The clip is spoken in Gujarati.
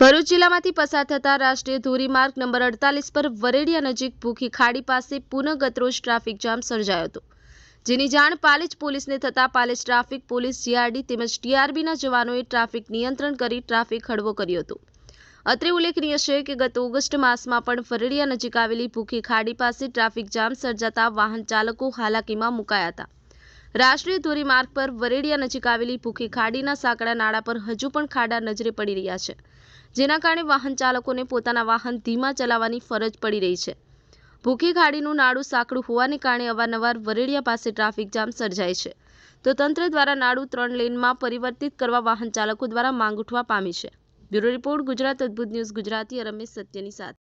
ભરૂચ જિલ્લામાંથી પસાર થતા રાષ્ટ્રીય ધોરીમાર્ગ નંબર અડતાલીસ પર વરેડિયા નજીક ભૂખી ખાડી પાસે પુનઃગતરોજ ટ્રાફિક જામ સર્જાયો હતો. જેની જાણ પાલેજ પોલીસને થતાં પાલેજ ટ્રાફિક પોલીસ જીઆરડી તેમજ ટીઆરબીના જવાનોએ ટ્રાફિક નિયંત્રણ કરી ટ્રાફિક હળવો કર્યો હતો. અત્રે ઉલ્લેખનીય છે કે ગત ઓગસ્ટ માસમાં પણ વરેડિયા નજીક આવેલી ભૂખી ખાડી પાસે ટ્રાફિક જામ સર્જાતા વાહન ચાલકો હાલાકીમાં મુકાયા હતા. રાષ્ટ્રીય ધોરીમાર્ગ પર વરેડિયા નજીક આવેલી ભૂખી ખાડીના સાંકડા નાળા પર હજુ પણ ખાડા નજરે પડી રહ્યા છે, જેના કારણે વાહન ચાલકોને પોતાના વાહન ધીમા ચલાવવાની ફરજ પડી રહી છે. ભૂખી ખાડીનું નાડું સાંકડું હોવાને કારણે અવારનવાર વરેડિયા પાસે ટ્રાફિક જામ સર્જાય છે. તો તંત્ર દ્વારા નાડું ત્રણ લેનમાં પરિવર્તિત કરવા વાહન ચાલકો દ્વારા માંગ ઉઠવા પામી છે. બ્યુરો રિપોર્ટ ગુજરાત અદ્ભુત ન્યૂઝ, ગુજરાતી રમેશ સત્યની સાથે.